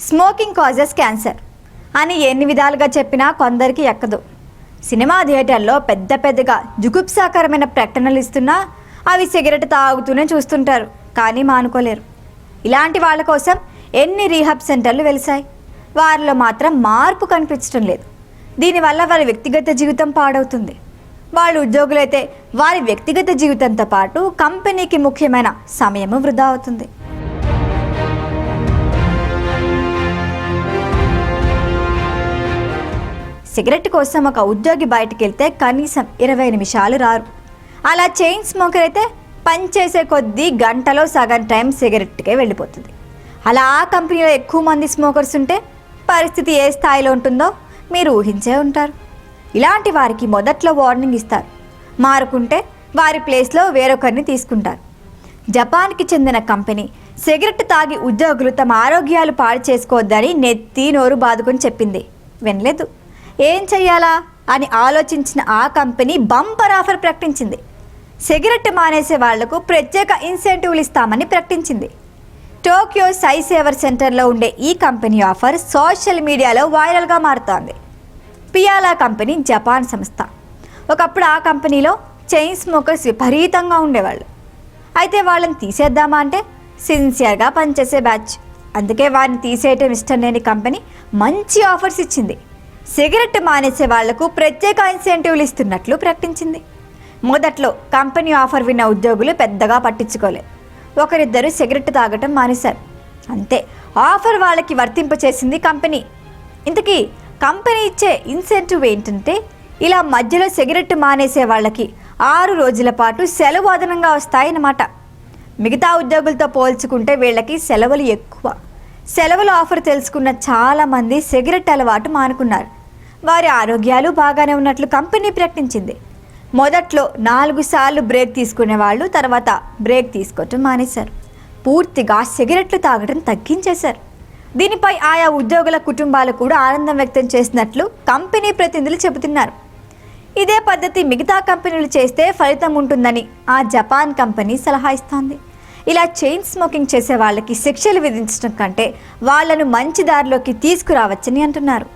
Smoking causes cancer అని ఎన్ని విధాలుగా చెప్పినా కొందరికి ఎక్కదు. సినిమా థియేటర్లో పెద్ద పెద్దగా జుగుప్సాకరమైన ప్రకటనలు ఇస్తున్నా అవి సిగరెట్ తాగుతూనే చూస్తుంటారు కానీ మానుకోలేరు. ఇలాంటి వాళ్ళ కోసం ఎన్ని రీహాబ్ సెంటర్లు వెలిశాయి? వారిలో మాత్రం మార్పు కనిపించడం లేదు. దీనివల్ల వారి వ్యక్తిగత జీవితం పాడవుతుంది. వాళ్ళు ఉద్యోగులైతే వారి వ్యక్తిగత జీవితంతో పాటు కంపెనీకి ముఖ్యమైన సమయము వృధా అవుతుంది. సిగరెట్ కోసం ఒక ఉద్యోగి బయటకు వెళ్తే కనీసం ఇరవై నిమిషాలు రారు. అలా చైన్ స్మోకర్ అయితే పనిచేసే కొద్దీ గంటలో సగం టైం సిగరెట్కే వెళ్ళిపోతుంది. అలా ఆ కంపెనీలో ఎక్కువ మంది స్మోకర్స్ ఉంటే పరిస్థితి ఏ స్థాయిలో ఉంటుందో మీరు ఊహించే ఉంటారు. ఇలాంటి వారికి మొదట్లో వార్నింగ్ ఇస్తారు. మారుకుంటే వారి ప్లేస్లో వేరొకరిని తీసుకుంటారు. జపాన్కి చెందిన కంపెనీ సిగరెట్ తాగి ఉద్యోగులు తమ ఆరోగ్యాలు పాడు చేసుకోవద్దని నెత్తి నోరు బాదుకొని చెప్పింది. వినలేదు. ఏం చెయ్యాలా అని ఆలోచించిన ఆ కంపెనీ బంపర్ ఆఫర్ ప్రకటించింది. సిగరెట్ మానేసే వాళ్ళకు ప్రత్యేక ఇన్సెంటివ్లు ఇస్తామని ప్రకటించింది. టోక్యో సై సేవర్ సెంటర్లో ఉండే ఈ కంపెనీ ఆఫర్ సోషల్ మీడియాలో వైరల్గా మారుతోంది. పియాలా కంపెనీ జపాన్ సంస్థ. ఒకప్పుడు ఆ కంపెనీలో చైన్ స్మోకర్స్ విపరీతంగా ఉండేవాళ్ళు. అయితే వాళ్ళని తీసేద్దామా అంటే సిన్సియర్గా పనిచేసే బ్యాచ్. అందుకే వారిని తీసేయటం ఇష్టం లేని కంపెనీ మంచి ఆఫర్స్ ఇచ్చింది. సిగరెట్ మానేసే వాళ్ళకు ప్రత్యేక ఇన్సెంటివ్లు ఇస్తున్నట్లు ప్రకటించింది. మొదట్లో కంపెనీ ఆఫర్ విన్న ఉద్యోగులు పెద్దగా పట్టించుకోలేదు ఒకరిద్దరు సిగరెట్ తాగటం మానేశారు. అంతే ఆఫర్ వాళ్ళకి వర్తింపచేసింది కంపెనీ. ఇంతకీ కంపెనీ ఇచ్చే ఇన్సెంటివ్ ఏంటంటే ఇలా మధ్యలో సిగరెట్ మానేసే వాళ్ళకి ఆరు రోజుల పాటు సెలవు అదనంగా వస్తాయన్నమాట. మిగతా ఉద్యోగులతో పోల్చుకుంటే వీళ్ళకి సెలవులు ఎక్కువ. సెలవుల ఆఫర్ తెలుసుకున్న చాలామంది సిగరెట్ అలవాటు మానుకున్నారు. వారి ఆరోగ్యాలు బాగానే ఉన్నట్లు కంపెనీ ప్రకటించింది. మొదట్లో నాలుగు సార్లు బ్రేక్ తీసుకునే వాళ్ళు తర్వాత బ్రేక్ తీసుకోవటం మానేశారు. పూర్తిగా సిగరెట్లు తాగడం తగ్గించేశారు. దీనిపై ఆయా ఉద్యోగుల కుటుంబాలు కూడా ఆనందం వ్యక్తం చేసినట్లు కంపెనీ ప్రతినిధులు చెబుతున్నారు. ఇదే పద్ధతి మిగతా కంపెనీలు చేస్తే ఫలితం ఉంటుందని ఆ జపాన్ కంపెనీ సలహా ఇస్తోంది. ఇలా చైన్ స్మోకింగ్ చేసే వాళ్ళకి శిక్షలు విధించడం కంటే వాళ్ళను మంచి దారిలోకి తీసుకురావచ్చని అంటున్నారు.